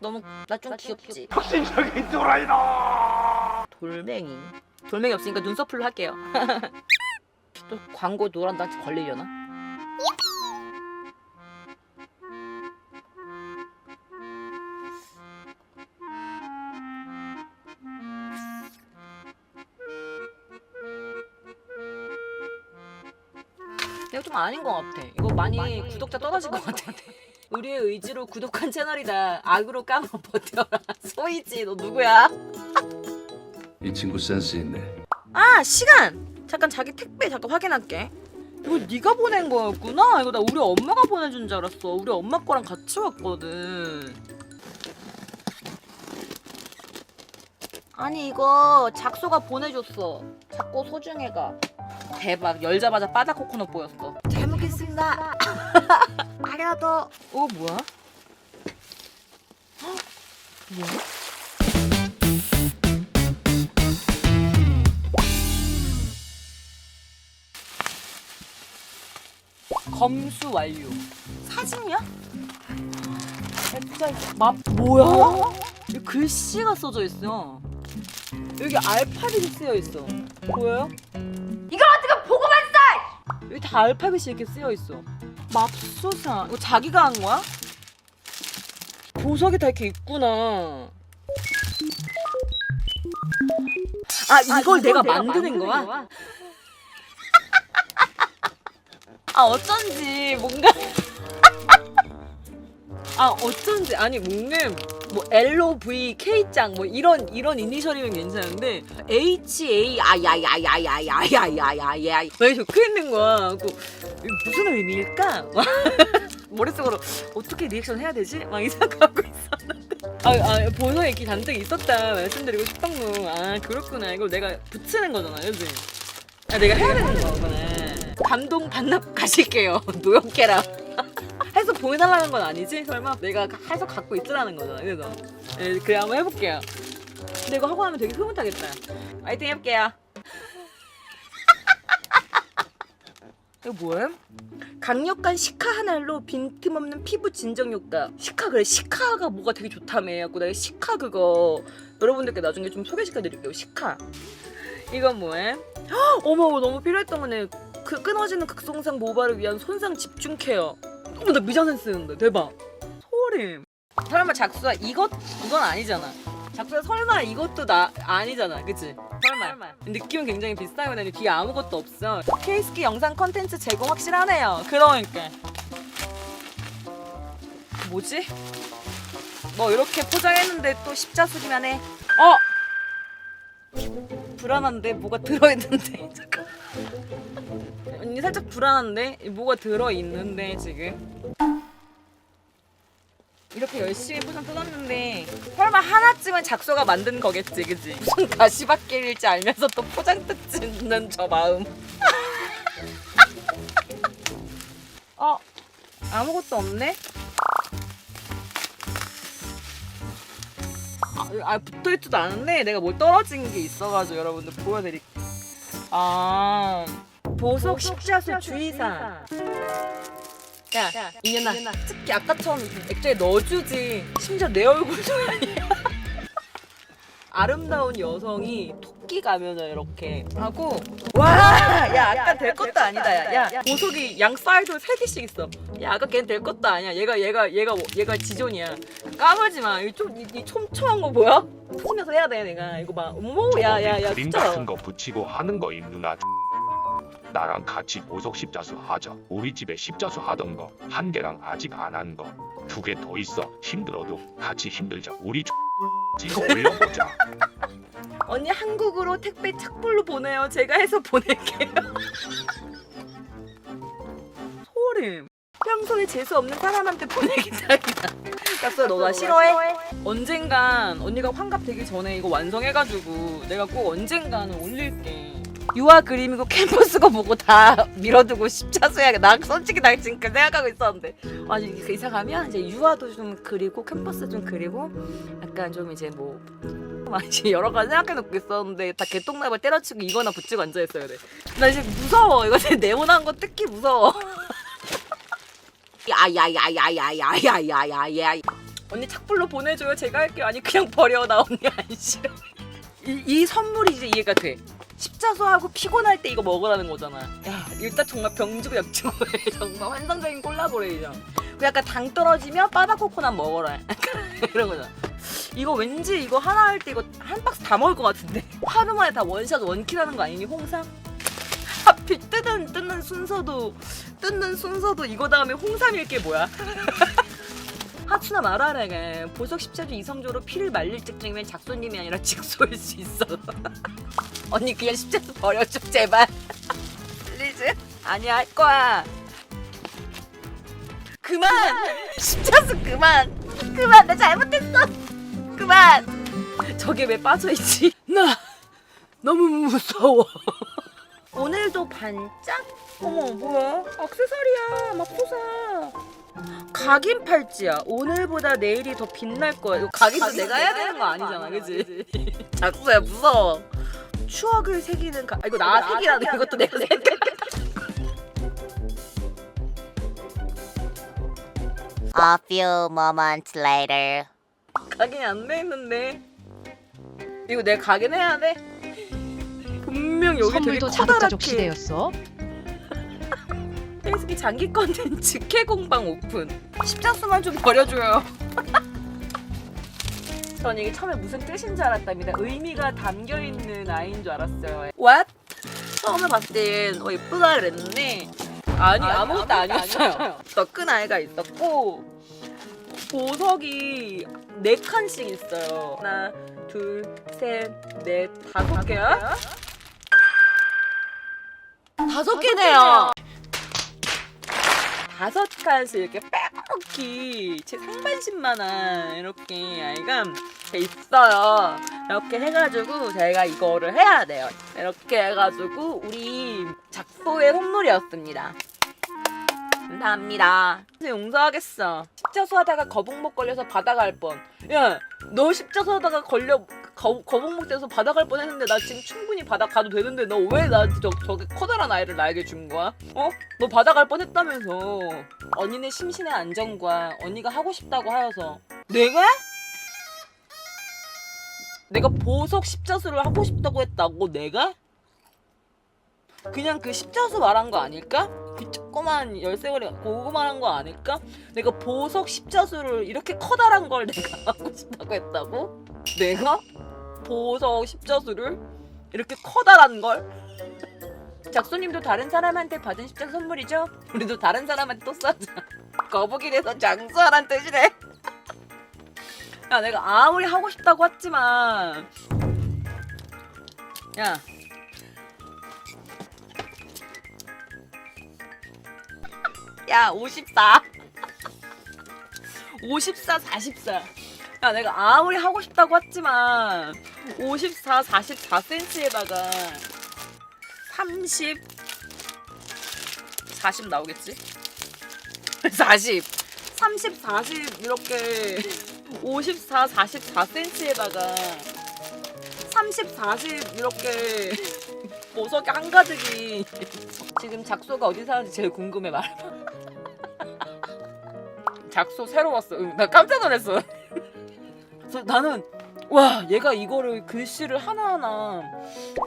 너무 나 좀 귀엽지? 혁신적인 또라이다. 돌멩이. 돌멩이 없으니까 눈썹풀로 할게요. 또 광고 노란다 걸리려나? 이거 좀 아닌 것 같아. 이거 많이 구독자 떨어질 것 같아. 우리의 의지로 구독한 채널이다. 악으로 까고 버텨라. 소이지, 너 누구야? 이 친구 센스 있네. 아 시간! 잠깐 자기 택배 잠깐 확인할게. 이거 네가 보낸 거였구나. 이거 나 우리 엄마가 보내준 줄 알았어. 우리 엄마 거랑 같이 왔거든. 아니 이거 작소가 보내줬어. 작고 소중해가. 대박. 열자마자 바다 코코넛 보였어. 잘 먹겠습니다 아려도 어 뭐야 헉, 뭐야 검수 완료. 사진이야? 진짜 맛 뭐야? 여기 글씨가 써져 있어. 여기 알파벳이 쓰여 있어. 보여요? 이걸 어떻게 보고만 써? 여기 다 알파벳이 이렇게 쓰여 있어. 맙소사. 이거 자기가 한 거야? 보석이 다 이렇게 있구나. 아 이걸, 내가, 만드는 거야? 아 어쩐지 뭔가 아 어쩐지 아니 목님 뭐 L O V K 짱 뭐 이런 이런 이니셜이면 괜찮은데 H A 아야야야야야야야야야 왜 적혀 있는 거야? 그 무슨 의미일까? 막 머릿속으로 어떻게 리액션 해야 되지? 막 이 생각하고 있었는데 아, 아 보석에 이렇게 잔뜩 있었다 말씀드리고 싶었노 아 그렇구나 이걸 내가 붙이는 거잖아 그지? 아 내가 해야 되는 거구나 감동 반납 가실게요 노영캐라 해서 보여달라는 건 아니지? 설마 내가 해서 갖고 있으라는 거잖아 그래서 예, 그래 한번 해볼게요. 근데 이거 하고 나면 되게 흐뭇하겠다. 파이팅 해볼게요. 이거 뭐야? 강력한 시카 한 알로 빈틈없는 피부 진정 효과. 시카 그래 시카가 뭐가 되게 좋다며. 갖고 내가 시카 그거 여러분들께 나중에 좀 소개시켜 드릴게요 시카. 이건? 헉, 어머 너무 필요했던 거네. 그 끊어지는 극성상 모발을 위한 손상 집중 케어 어머 나 미장센 쓰는데. 대박. 소름 설마 작수야 이것 이건 아니잖아. 작수야 설마 이것도 나 아니잖아. 그치? 설마. 느낌은 굉장히 비슷하게 근데 뒤에 아무것도 없어. 케이스키 영상 컨텐츠 제공 확실하네요. 그러니까. 뭐지? 너 이렇게 포장했는데 또 십자수기만 해. 어! 불안한데 뭐가 들어있는데. 잠깐 언니 살짝 불안한데? 뭐가 들어있는데 지금? 이렇게 열심히 포장 뜯었는데 설마 하나쯤은 작소가 만든 거겠지 그지? 무슨 다시 받길일지 알면서 또 포장 뜯는 저 마음. 어 아무것도 없네? 아, 아 붙어있지도 않은데 내가 뭘 떨어진 게 있어가지고 여러분들 보여드릴게요. 아 보석 십자수 주의사항. 야, 이년아 특히 아까처럼 액자에 넣어주지. 심지어 내 얼굴도 아니야. 아름다운 여성이 토끼 가면서 이렇게 하고 와 야 아까 될 것도 아니다. 야, 야 보석이 양 사이드로 세 개씩 있어. 야 아까 걔는 될 것도 아니야. 얘가 얘가 얘가 뭐- 얘가 지존이야. 까불지 마. 이좀이 촘촘한 거 보여? 터지면서 해야 돼 내가. 이거 봐. 어머 야야야 그림 진짜. 같은 거 붙이고 하는 거임 누나. 나랑 같이 보석 십자수 하자. 우리 집에 십자수 하던 거 한 개랑 아직 안 한 거 두 개 더 있어. 힘들어도 같이 힘들자. 우리 찍어 올려보자. 언니 한국으로 택배 착불로 보내요. 제가 해서 보낼게요. 소름. 평소에 재수 없는 사람한테 보내기 딱이다. 약속 너나 싫어해? 언젠간 언니가 환갑 되기 전에 이거 완성해가지고 내가 꼭 언젠가는 올릴게. 유아 그림이고 캠퍼스고 뭐고 다 밀어두고 십자수야. 나 솔직히 나 지금 그 생각하고 있었는데 아 이게 이사가면 이제 유아도 좀 그리고 캠퍼스 좀 그리고 약간 좀 이제 뭐 막 이제 여러 가지 생각해놓고 있었는데 다 개똥nap을 때려치고 이거나 붙이고 앉아있어야 돼. 나 이제 무서워. 이거 제 네모난 거 특히 무서워. 야야야야야야야야야야. 언니 착불로 보내줘요 제가 할게요 아니 그냥 버려 나 언니 안 싫어 이, 이 선물이 이제 이해가 돼 십자수하고 피곤할 때 이거 먹으라는 거잖아 야 일단 정말 병주고 약주고의 정말 환상적인 콜라보레이션. 그 약간 당 떨어지면 바다 코코넛 먹어라. 이런 거잖아. 이거 왠지 이거 하나 할 때 이거 한 박스 다 먹을 것 같은데? 하루 만에 다 원샷 원킬하는 거 아니니 홍삼? 하필 뜯는 뜯는 순서도 뜯는 순서도 이거 다음에 홍삼일 게 뭐야? 하츠나 마라에게 보석 십자주 이성조로 피를 말릴 직전이면 작소님이 아니라 직소일 수 있어. 언니 그냥 십자수 버려줘 제발. 플리즈? 아니야 할 거야. 그만. 십자수 그만. 그만 나 잘못했어. 그만. 저게 왜 빠져있지? 나 너무 무서워. 오늘도 반짝? 어머 뭐야? 악세사리야 맙소사. 각인 팔찌야. 오늘보다 내일이 더 빛날 거야. 이거 각인도 내가 해야 되는 거 아니잖아, 그지? 작소야 무서워. 추억을 새기는 가. 아, 이거 나 새기라는 이것도 내가 새기. A few moments later. 각인이 안 돼 있는데. 이거 내가 각인해야 돼. 분명 여기 되게 선물도 자급자족 커다랗게 시대였어. 페이스북 장기 컨텐츠 캐공방 오픈. 십자수만 좀 버려줘요. 전 이게 처음에 무슨 뜻인 줄 알았답니다. 의미가 담겨있는 아이인 줄 알았어요. What? 처음에 봤을 땐 어, 예쁘다 그랬는데 아니 아무것도 아니었어요. 더 큰 아이가 있었고 보석이 네 칸씩 있어요. 하나 둘셋넷 다섯 개야? 다섯 개네요 다섯 칸씩 이렇게 빼곡히 제 상반신만한 이렇게 아이가 있어요. 이렇게 해가지고 제가 이거를 해야 돼요. 이렇게 해가지고 우리 작소의 선물이었습니다. 감사합니다. 용서하겠어. 십자수 하다가 거북목 걸려서 바다 갈 뻔. 야, 너 십자수 하다가 걸려 거, 거북목 돼서 바다 갈 뻔했는데 나 지금 충분히 바다 가도 되는데 너 왜 나한테 저, 저게 커다란 아이를 나에게 준 거야? 어? 너 바다 갈 뻔했다면서. 언니는 심신의 안정과 언니가 하고 싶다고 하여서 내가? 내가 보석 십자수를 하고 싶다고 했다고 내가? 그냥 그 십자수 말한 거 아닐까? 그 조그만 열쇠고리 고구 말한 거 아닐까? 내가 보석 십자수를 이렇게 커다란 걸 내가 하고 싶다고 했다고? 내가? 보석 십자수를? 이렇게 커다란 걸? 작소님도 다른 사람한테 받은 십자수 선물이죠? 우리도 다른 사람한테 또 쏴자 거북이 돼서 장수하란 뜻이래 야 내가 아무리 하고 싶다고 했지만 야 야, 54. 54, 44. 야, 내가 아무리 하고 싶다고 했지만 54, 44cm에다가 30 40 나오겠지? 40 30, 40 이렇게 54, 44cm에다가 30, 40 이렇게 보석이 한 가득이 지금 작소가 어디 사는지 제일 궁금해 말해봐. 작소 새로 왔어. 응, 나 깜짝 놀랐어 그래서 나는 와 얘가 이거를 글씨를 하나하나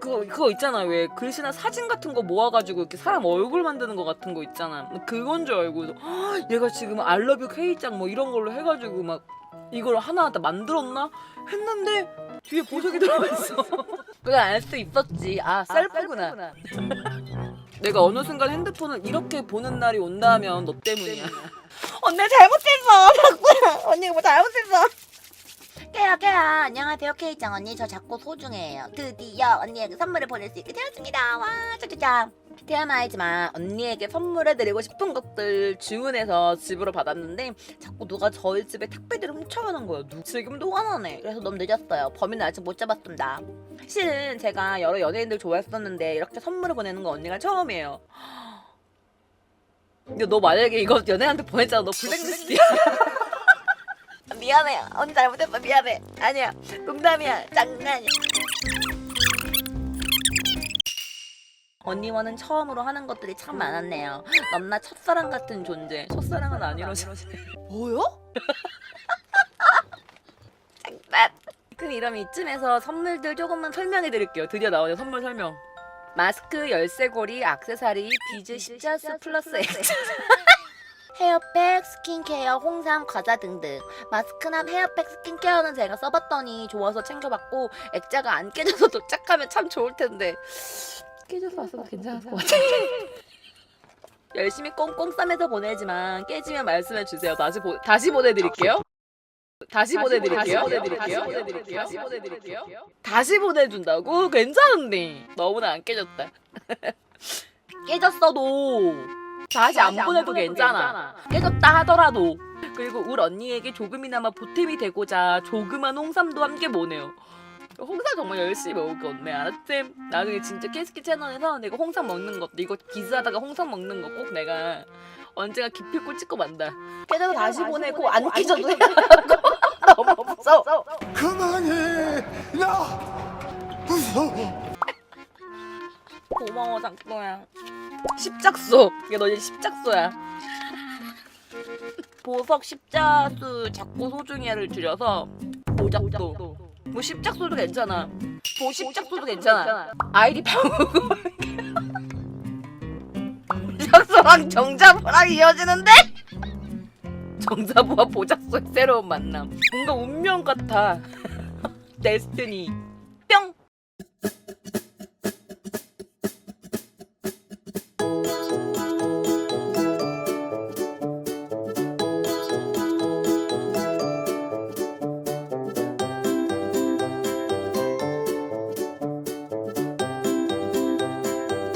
그거 그거 있잖아. 왜 글씨나 사진 같은 거 모아가지고 이렇게 사람 얼굴 만드는 거 같은 거 있잖아. 그건 줄 알고 헉, 얘가 지금 알러뷰 K장 뭐 이런 걸로 해가지고 막 이걸 하나 하나 다 만들었나? 했는데 뒤에 보석이 들어있어. 그냥 알수 있었지. 아 셀프구나. 내가 어느 순간 핸드폰을 이렇게 보는 날이 온다면 너 때문이야. 언니 잘못했어. 언니가 뭐 잘못했어 깨야 깨야 안녕하세요 케이짱 언니. 저 작고 소중해요. 드디어 언니에게 선물을 보낼 수 있게 되었습니다. 와 짜자자 TMI지만 언니에게 선물해드리고 싶은 것들 주문해서 집으로 받았는데 자꾸 누가 저희 집에 택배들을 훔쳐가는 거예요. 누- 지금도 화나네. 그래서 너무 늦었어요. 범인은 아직 못 잡았습니다. 실은 제가 여러 연예인들 좋아했었는데 이렇게 선물을 보내는 건 언니가 처음이에요. 근데 너 만약에 이거 연애한테 보냈잖아 너 블랙리스트야 미안해 언니 잘못했어 미안해 아니야 농담이야 장난이야 언니와는 처음으로 하는 것들이 참 많았네요 넘나 첫사랑 같은 존재 첫사랑은 안 이루어지네 뭐요? 근데 이러면 이쯤에서 선물들 조금만 설명해 드릴게요. 드디어 나오네요. 선물 설명. 마스크, 열쇠고리, 액세서리, 비즈, 십자수 플러스 X. 헤어팩, 스킨케어, 홍삼, 과자 등등. 마스크나 헤어팩, 스킨케어는 제가 써봤더니 좋아서 챙겨봤고 액자가 안 깨져서 도착하면 참 좋을 텐데 깨져서 왔어도 괜찮을 것 같아. 열심히 꽁꽁 싸매서 보내지만 깨지면 말씀해 주세요. 다시 보 다시 보내드릴게요. 다시 보내드릴게요. 보내드릴게요. 보내드릴게요. 다시 보내드릴게요. 다시 보내준다고? 괜찮은데 너무나 안 깨졌다. 깨졌어도 다시 안 보내도 괜찮아. 깨졌다 하더라도 그리고 울 언니에게 조금이나마 보탬이 되고자 조그만 홍삼도 함께 보내요. 홍삼 정말 열심히 먹을 건데 알았지? 나중에 진짜 깨스키 채널에서 내가 홍삼 먹는 것도 이거 기스하다가 홍삼 먹는 거 꼭 내가 언젠가 기필코 찍고 만다. 깨져서 다시 보내고 안 깨져도 해라고 너무 무서워. 그만해 나 무서워 고마워 장또야. 십작소. 이게 너 이제 십작소야. 보석 십자수 작고 소중이야를 줄여서 보작도. 뭐 십작소도 괜찮아. 보 십작소도 괜찮아. 아이디 바꾸고. 보작소랑 정자부랑 이어지는데? 정자부와 보작소의 새로운 만남. 뭔가 운명 같아. 데스티니.